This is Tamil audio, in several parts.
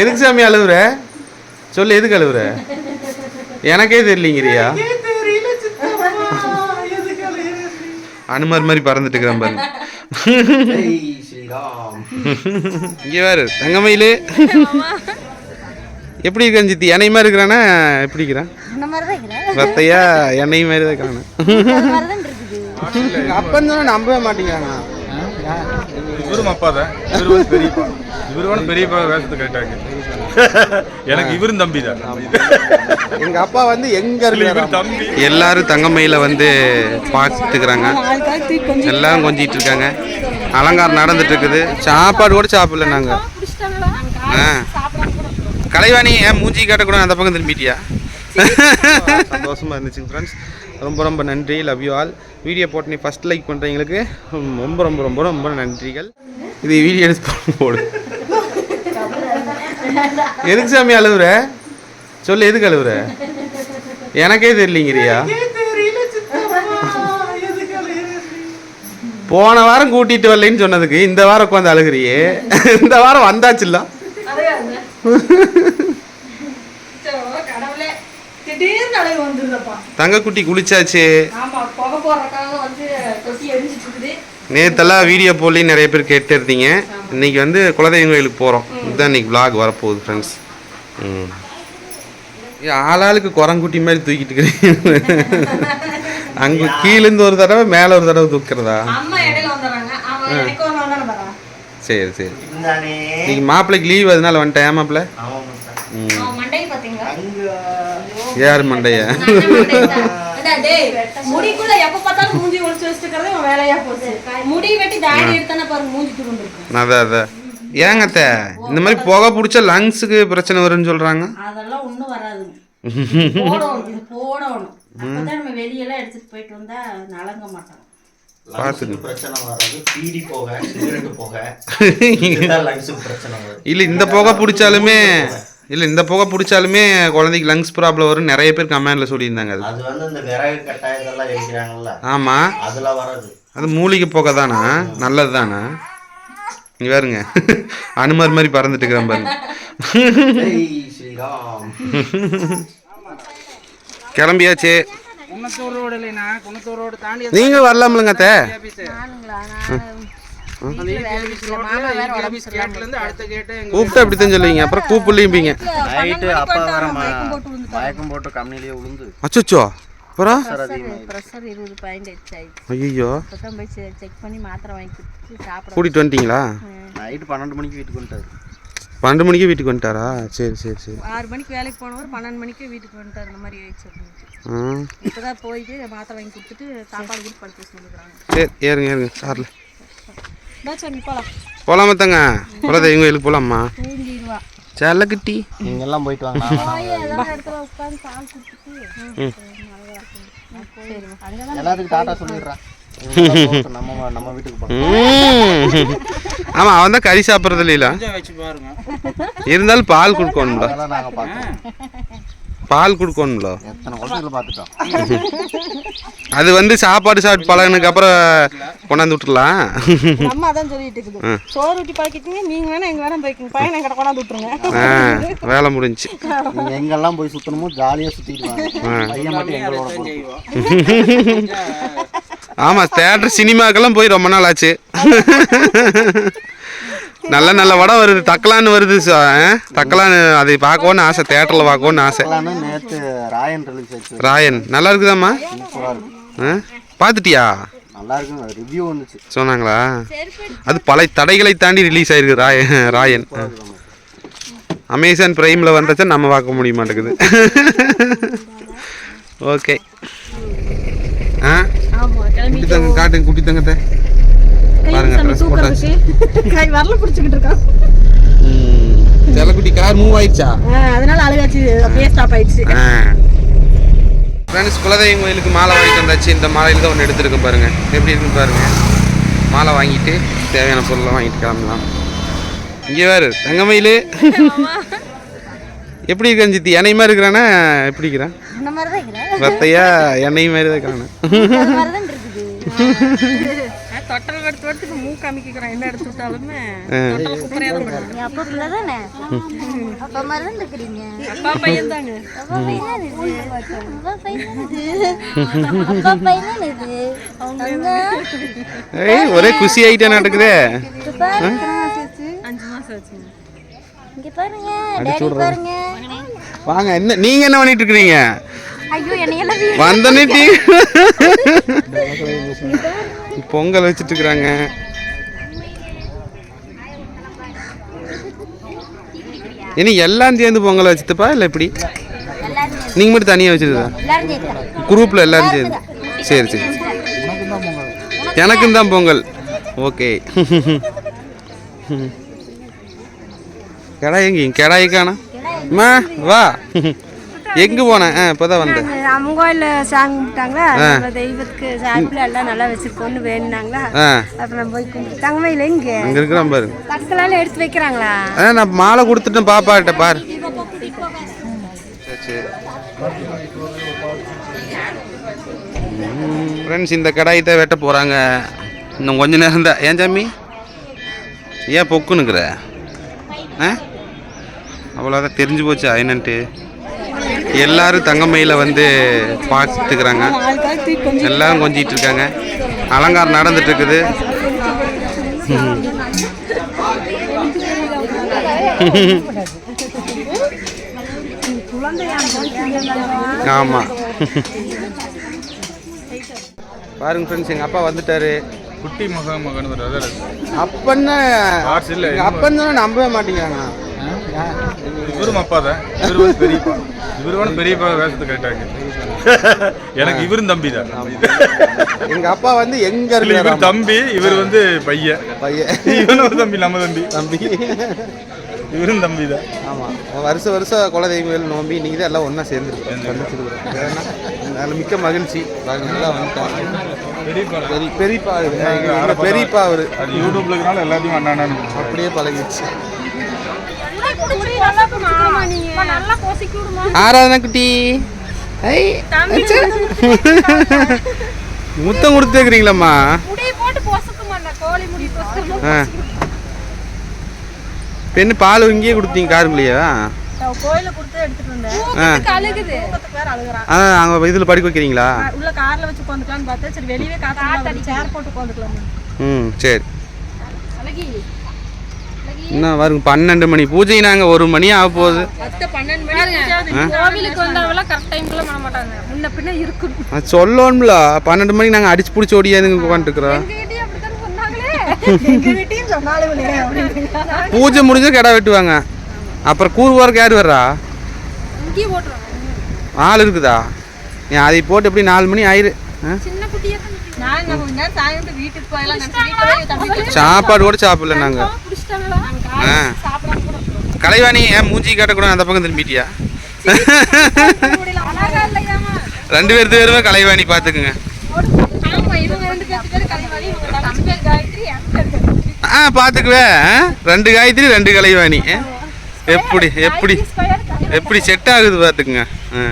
எதுக்கு சாமி அழுவுற? சொல்லு எதுக்கு அழுவுற? எனக்கே தெரியலங்கிறியா? அனுமார் மாதிரி பறந்துட்டு இருக்கிறேன் பாருங்க இங்கே வேறு தங்கமயிலு. எப்படி இருக்கான் சித்தி? எண்ணெய் மாதிரி இருக்கிறானா? எப்படி இருக்கிறான்? வத்தையா? எண்ணெய் மாதிரி தான் இருக்கிறான்? அப்பன் தானே நம்பவே மாட்டேங்கிறாங்க இவரும் அப்பா தான் இவர் வந்து பெரியப்பா. இவர் வேணும் பெரியப்பா வேஷத்தை கரெக்டாக எனக்கு இவரும் தம்பி தான். எங்க அப்பா வந்து எங்க இருக்கிறாரு தம்பி. எல்லாரும் தங்கமயில வந்து பார்த்துக்கிறாங்க எல்லாரும் கொஞ்சிட்டு இருக்காங்க. அலங்காரம் நடந்துட்டு இருக்குது. சாப்பாடு கூட சாப்பிடல நாங்க. கலைவாணி ஏன் மூஞ்சி காட்டக்கூட அந்த பக்கம் திரும்பிட்டியா? சந்தோஷமா இருந்துச்சு ஃப்ரெண்ட்ஸ் ரொம்ப ரொம்ப நன்றி. லவ் யூ ஆல் வீடியோ போட்டு நீ ஃபஸ்ட் லைக் பண்ணுறவங்களுக்கு ரொம்ப ரொம்ப ரொம்ப ரொம்ப நன்றிகள். இது வீடியோ எடுத்து போடு. எதுக்கு சாமி அழுவுற? சொல்லு எதுக்கு அழுவுற? எனக்கே தெரியலங்கிறியா? போன வாரம் கூட்டிட்டு வரலைன்னு சொன்னதுக்கு இந்த வாரம் உட்காந்து அழுகுறியே. இந்த வாரம் வந்தாச்சுல்ல? திடீர்னு அழகு வந்துருதப்பா தங்கக்குட்டி குளிச்சாச்சு. ஆமா புகை போடுறதுக்காக வந்து தொட்டி எரிஞ்சிட்டு இருக்குது நேத்தெல்லாம் வீடியோ போடலி நிறைய பேர் கேட்டு இருந்தீங்க இன்னைக்கு வந்து குலதெய்வம் கோயிலுக்கு போகிறோம் இதுதான் இன்னைக்கு vlog வரப்போகுது ஃப்ரெண்ட்ஸ் ம். ஏ, ஆளாளுக்கு குரங்குட்டி மாதிரி தூக்கிட்டு இருக்கிறீங்க. அங்கே கீழேருந்து ஒரு தடவை மேலே ஒரு தடவை தூக்குறதா? அம்மா இடையில வந்துடுறாங்க. அவன் எனக்கு ஒரு நாள் தானே வரான் சரி சரி. தானே இன்னைக்கு மாப்பிள்ளைக்கு லீவ் அதனால வந்துட்டேன். மாப்பிள்ள? ஆமாம் சார் ம் அவன் மண்டையை பாத்தீங்களா யார் மண்டைய. எப்ப பார்த்தாலும் மூஞ்சி ஒளிச்சு வேலையா போச்சு. முடி வெட்டி தாடி எடுத்தானே பாருங்க மூஞ்சி துருண்டு இருக்கு அதான் அதான். ஏங்க அத்தை இந்த மாதிரி புகை பிடிச்சா லங்ஸுக்கு பிரச்சனை வரும்னு சொல்கிறாங்க அதெல்லாம் ஒண்ணும் வராது போடணும் இது போடணும். அப்பதான் நம்ம வெளியெல்லாம் எடுத்துட்டு போயிட்டு வந்தா நலங்க மாட்டோம். பார்த்துங்க. பிரச்சனை வராது. பீடி போக சிகரெட்டு போக. இதுதான் லங்ஸுக்கு பிரச்சனை வரும். இல்லை இந்த புகை பிடிச்சாலுமே இல்லை இந்த புகை பிடிச்சாலுமே குழந்தைக்கு லங்ஸ் ப்ராப்ளம் வரும் நிறைய பேர் கமெண்ட்ல சொல்லியிருந்தாங்க அது. அது வந்து இந்த விறகு கட்டாயத்தெல்லாம் எரிக்கிறாங்கல்ல. ஆமாம் அதுல வராது அது மூலிகை புகை தானா? நல்லது தானா? நீ பாருங்க. அனுமார் மாதிரி பறந்துட்டு இருக்கிறேன் பாருங்க. கிளம்பியாச்சு. குணத்தூர் ரோடு இல்லைண்ணா குணத்தூர் ரோடு தாண்டி நீங்க வரலாம்லங்க அத்தை. கூப்பிட்டு அப்படித்தான் சொல்லுவீங்க? அப்புறம் கூப்பிடலையும்பீங்க நைட்டு அப்பா வர மயக்கம் போட்டு கம்பெனிலேயே விழுந்து அச்சோ அப்புறம் ப்ரெஷர் இருபது பாயிண்ட் ஆயிடுச்சு ஐயோ இப்போ தான் போய் செக் பண்ணி மாத்திரை வாங்கி கொடுத்து சாப்பிட கூட்டிட்டு வந்துட்டீங்களா? நைட்டு பன்னெண்டு மணிக்கு வீட்டுக்கு வந்துட்டாரு. பன்னெண்டு மணிக்கு வீட்டுக்கு வந்துட்டாரா? சரி சரி சரி. ஆறு மணிக்கு வேலைக்கு போனவர் பன்னெண்டு மணிக்கு வீட்டுக்கு வந்துட்டார். இந்த மாதிரி ஆயிடுச்சு அப்படின்ட்டு ஆ இப்போ தான் போயிட்டு மாத்திரை வாங்கி கொடுத்துட்டு சாப்பாடு கூட படுத்து வச்சுருக்குறாங்க சரி ஏறுங்க ஏறுங்க. சாரில் போகலாம் தங்க குலதெய்வம் கோயிலுக்கு போகலாமா தூங்கிடுவா. செல்லக்குட்டி நீங்கெல்லாம் போயிட்டு வாங்க. எல்லாத்துக்கும் டாட்டா சொல்லிடுறேன். வீட்டுக்கு. ஆமா அவன் தான் கறி சாப்பிட்றது இருந்தாலும் பால் பார்த்தோம் பால் கொடுக்கணும்ல. அது வந்து சாப்பாடு சாப்பிட்டு பழகினதுக்கு அப்புறம் கொண்டாந்து விட்டுறலாம். அம்மா தான் சொல்லிட்டு இருக்குது. சோறு ஊட்டி பாக்கிட்டீங்க நீங்க வேணா எங்க வேணா போய்க்குங்க. பையனை எங்கிட்ட கொண்டாந்து விட்டுருங்க. ஆ வேலை முடிஞ்சுச்சு நீங்கள் எங்கெல்லாம் போய் எங்களோட போகணும் செய்வோம் ஆமா தேட்டர் சினிமாக்கெல்லாம் போய் ரொம்ப நாள் ஆச்சு. நல்ல நல்ல படம் வருது. தக்கலான்னு வருது? தக்கலான்னு அதை பார்க்கணும்னு ஆசை தேட்டரில் பார்க்கணும்னு ஆசை. நேற்று ராயன் ரிலீஸ் ஆச்சு. ராயன் நல்லா இருக்குதாம்மா? இருக்கு? பார்த்துட்டியா? நல்லா இருக்குங்க. ரிவ்யூ வந்துச்சு. சொன்னாங்களா? அது பல தடைகளை தாண்டி ரிலீஸ் ஆயிருக்கு ராயன். ராயன் அமேசான் பிரைமில் வந்தச்சா நம்ம பார்க்க முடிய மாட்டேங்குது. ஓகே ஆ? குட்டி தங்க காட்டுங்க குட்டி தங்கத்தை. பாருங்க போட்டாச்சு. கை வரல பிடிச்சிக்கிட்டு இருக்கான் செல்லக்குட்டி கார் மூவ் ஆயிடுச்சா? அதனால அழுகாச்சு அப்படியே ஸ்டாப் ஆயிடுச்சு. ஃப்ரெண்ட்ஸ் குலதெய்வம் கோயிலுக்கு மாலை வாங்கிட்டு வந்தாச்சு. இந்த மாலையில் தான் ஒன்று எடுத்துருக்கேன் பாருங்க. எப்படி இருக்குன்னு பாருங்க. மாலை வாங்கிட்டு தேவையான பொருள்லாம் வாங்கிட்டு கிளம்பலாம். இங்கே வேறு தங்கமயிலு. எப்படி இருக்கான் சித்தி? எண்ணெய் மாதிரி இருக்கிறானா? எப்படி இருக்கிறேன்? வத்தையா எண்ணெய் மாதிரி தான் இருக்கிறானே தொட்டல் எடுத்து இப்போ மூக்கு அமைக்கிறான் என்ன எடுத்து விட்டாலுமே அப்பா பிள்ளை தானே அப்பா மாதிரி தான் இருக்கிறீங்க அப்பா பையன் தாங்க அப்பா பையன் இது? அப்பா பையன் இது? அப்பா பையன் இது? அவங்க ஒரே குஷி ஆகிட்டே நடக்குதே. இங்க பாருங்க. அஞ்சு மாசம் ஆச்சுங்க. இங்க பாருங்க. டேடி பாருங்க. வாங்க என்ன நீங்க என்ன பண்ணிட்டு இருக்கிறீங்க? ஐயோ என்னையெல்லாம் வந்தனே டீ. பொங்கல் வச்சுட்டு இருக்கிறாங்க இனி எல்லாம் சேர்ந்து பொங்கல் வச்சுட்டுப்பா இல்லை எப்படி நீங்கள் நீங்க மட்டும் தனியாக வச்சுருக்கா குரூப்பில் எல்லாரும் சேர்ந்து. சரி சரி. எனக்கும் தான் பொங்கல். ஓகே. கெடாய் எங்க கெடாய் காணா? வா. எங்கே போனேன்? இப்போ தான் வந்தேன். அம்மன் கோயிலில் சாமி கும்பிட்டாங்களா? நம்ம தெய்வத்துக்கு சாப்பில் எல்லாம் நல்லா வச்சிருக்கோன்னு வேணுனாங்களா? அப்புறம் போய் கும்பிட்டு தங்கமையில் எங்கே? அங்கே இருக்கிறான் பாரு. தக்கலால எடுத்து வைக்கிறாங்களா? ஆ நான் மாலை கொடுத்துட்டேன் பாப்பாட்ட பாரு. ஃப்ரெண்ட்ஸ் இந்த கடாயத்தை வெட்ட போகிறாங்க இன்னும் கொஞ்ச நேரம் தான். ஏன் சாமி? ஏன் பொக்குனுக்குற? ஆ? அவ்வளோதான் தெரிஞ்சு போச்சா என்னன்ட்டு? எல்லாரும் தங்கமயில வந்து பார்த்துக்கிறாங்க. எல்லாரும் கொஞ்சிட்டு இருக்காங்க அலங்காரம் நடந்துட்டு இருக்குது ஆமாம் பாருங்க ஃப்ரெண்ட்ஸ் எங்கள் அப்பா வந்துட்டாரு. குட்டி மகன் மகன் அப்பன்னா அப்பன்னு நம்பவே மாட்டேங்கிறாங்க இவரும் அப்பா தான். பெரியப்பா. இவர் வேணும் பெரியப்பா வேஷத்தை கரெக்டாக எனக்கு இவரும் தம்பி தான். எங்க அப்பா வந்து எங்க இவர் தம்பி இவர் வந்து பையன். பையன். இவனும் ஒரு தம்பி நம்ம தம்பி. தம்பி. இவரும் தம்பி தான். ஆமா. வருஷம் வருஷம் குலதெய்வங்கள் நோம்பி இன்னைக்கு தான் எல்லாம் ஒன்றா சேர்ந்துருக்கோம் அதில் மிக்க மகிழ்ச்சி. நல்லா வந்துட்டாங்க பெரியப்பா. பெரிய பெரியப்பா அவரு. எங்க- எங்க பெரியப்பா அவரு. அது யூடியூப்ல இருக்கனால எல்லாத்தையும் அண்ணாண்ணு அப்படியே பழகிடுச்சு. ஆராதனா குட்டி. ஐ. முத்தம் பொசுக்கு ஆ. பெண்ணு பால் இங்கேயே கொடுத்தீங்க காருக்குள்ளேயா? கொடுத்து அங்கே இதில் படிக்க வைக்கிறீங்களா? உள்ள கார்ல வச்சு உட்காந்துக்கலாம்னு பார்த்தேன். சரி வெளியவே காத்து சேர் போட்டு உட்காந்துக்கலாம் ம் சரி. இன்னும் வருங்க பன்னெண்டு மணி. பூஜை நாங்கள் ஒரு மணி ஆக போகுது. சொல்லணும்ல. பன்னெண்டு மணிக்கு நாங்கள் அடிச்சு பிடிச்சி ஓடியாதுங்க உட்காந்துருக்குறோம் பூஜை முடிஞ்சா கிடா வெட்டுவாங்க. அப்புறம் கூறு போகிறக்கு யார் வர்றா? ஆள் இருக்குதா? ஏன் அதை போட்டு எப்படி நாலு மணி ஆயிரு? சாப்பாடு கூட சாப்பிடல நாங்கள் கலைவாணி ஏன் மூஞ்சி காட்டக்கூடாது அந்த பக்கம் திரும்பிட்டியா ரெண்டு பேர்த்து பேருமே கலைவாணி பார்த்துக்குங்க ஆ பார்த்துக்குவே? ரெண்டு காயத்ரி ரெண்டு கலைவாணி? எப்படி எப்படி எப்படி செட் ஆகுது பார்த்துக்குங்க. ஆ.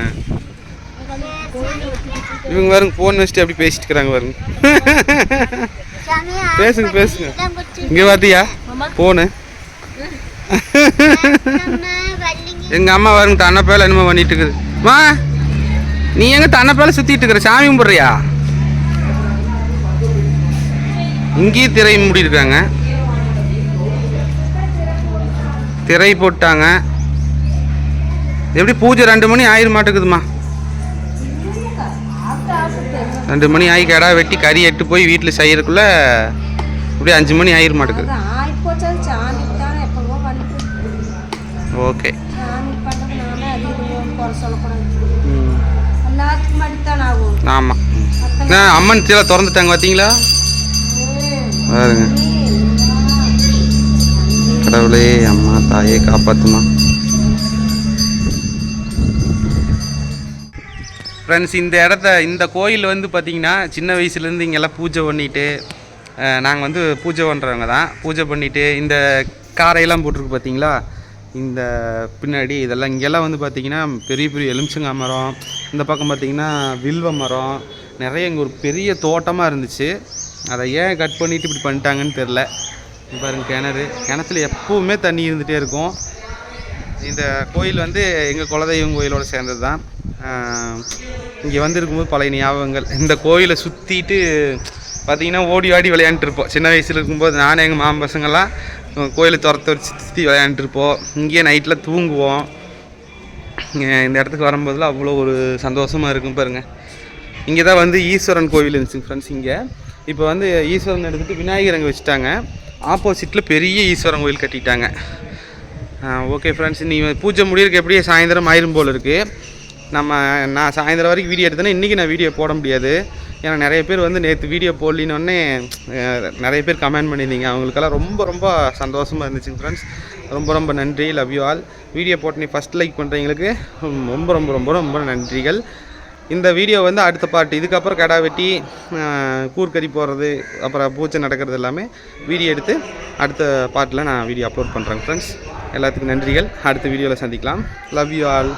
இவங்க பாருங்க ஃபோன் வச்சுட்டு அப்படி பேசிட்டு இருக்கிறாங்க பாருங்க. பேசுங்க பேசுங்க. இங்கே பார்த்தியா ஃபோனு எங்க அம்மா பாருங்க தன்னை பேல என்னமோ பண்ணிட்டு இருக்குது. மா நீ எங்க தன்னை பேல சுத்திட்டு இருக்கிற? சாமி கும்பிடுறியா? இங்கேயும் திரை மூடி இருக்காங்க திரை போட்டாங்க. எப்படி பூஜை ரெண்டு மணி ஆயிர மாட்டேங்குதுமா? ரெண்டு மணி ஆகி கடா வெட்டி கறி எட்டு போய் வீட்டில் செய்யறதுக்குள்ள இப்படி அஞ்சு மணி ஆயிர மாட்டேங்குது ஆயிப்போச்சா சாமி தானே எப்பவோ வந்துட்டு ஓகே சாமி பண்றதுனால அது இது குறை சொல்லக்கூடாது எல்லாத்துக்கும் அடித்தான் ஆகும் ஆமாம் அம்மன் சீலை திறந்துட்டாங்க பார்த்தீங்களா? பாருங்க. கடவுளே அம்மா தாயே காப்பாத்துமா. ஃப்ரெண்ட்ஸ் இந்த இடத்த இந்த கோயில் வந்து பார்த்திங்கன்னா சின்ன வயசுலேருந்து இங்கெல்லாம் பூஜை பண்ணிட்டு நாங்கள் வந்து பூஜை பண்ணுறவங்க தான். பூஜை பண்ணிட்டு இந்த காரையெல்லாம் போட்டிருக்கு பார்த்தீங்களா? இந்த பின்னாடி இதெல்லாம் இங்கெல்லாம் வந்து பார்த்திங்கன்னா பெரிய பெரிய எலுமிச்சங்காய் மரம் இந்த பக்கம் பார்த்திங்கன்னா வில்வ மரம் நிறைய இங்கே ஒரு பெரிய தோட்டமாக இருந்துச்சு. அதை ஏன் கட் பண்ணிட்டு இப்படி பண்ணிட்டாங்கன்னு தெரில பாருங்கள் பாருங்க கிணறு. கிணத்துல எப்போவுமே தண்ணி இருந்துகிட்டே இருக்கும். இந்த கோயில் வந்து எங்கள் குலதெய்வம் கோயிலோடு சேர்ந்தது தான் இங்கே வந்திருக்கும்போது பழைய ஞாபகங்கள். இந்த கோயிலை சுற்றிட்டு பார்த்தீங்கன்னா ஓடி ஆடி விளையாண்டுருப்போம் இருப்போம். சின்ன வயசில் இருக்கும்போது நானும் எங்கள் மாமன் பசங்கள்லாம் கோயிலை துரத்த வச்சு சுற்றி விளையாண்டுருப்போம். இங்கேயே நைட்டில் தூங்குவோம். இந்த இடத்துக்கு வரும்போதெல்லாம் அவ்வளோ ஒரு சந்தோஷமாக இருக்கும் பாருங்கள் இங்கே தான் வந்து ஈஸ்வரன் கோவில் இருந்துச்சு ஃப்ரெண்ட்ஸ் இங்கே. இப்போ வந்து ஈஸ்வரன் எடுத்துகிட்டு விநாயகர் அங்கே வச்சுட்டாங்க. ஆப்போசிட்டில் பெரிய ஈஸ்வரன் கோயில் கட்டிட்டாங்க. ஓகே ஃப்ரெண்ட்ஸ் நீ பூஜை முடியிறதுக்கு எப்படியே சாயந்தரம் ஆயிரும் போல் இருக்குது நம்ம நான் சாயந்தரம் வரைக்கும் வீடியோ எடுத்தேன்னா இன்றைக்கி நான் வீடியோ போட முடியாது. ஏன்னா நிறைய பேர் வந்து நேற்று வீடியோ போடலினோடனே நிறைய பேர் கமெண்ட் பண்ணியிருந்தீங்க. அவங்களுக்கெல்லாம் ரொம்ப ரொம்ப சந்தோஷமாக இருந்துச்சுங்க ஃப்ரெண்ட்ஸ் ரொம்ப ரொம்ப நன்றி. லவ் யூ ஆல் வீடியோ போட்டு நீ ஃபஸ்ட் லைக் பண்ணுறவங்களுக்கு ரொம்ப ரொம்ப ரொம்ப ரொம்ப நன்றிகள். இந்த வீடியோ வந்து அடுத்த பாட்டு இதுக்கப்புறம் கடா வெட்டி கூர்க்கறி போடுறது அப்புறம் பூஜை நடக்கிறது எல்லாமே வீடியோ எடுத்து அடுத்த பார்ட்டில் நான் வீடியோ அப்லோட் பண்ணுறேன் ஃப்ரெண்ட்ஸ் எல்லாத்துக்கும் நன்றிகள். அடுத்த வீடியோவில் சந்திக்கலாம். Love you all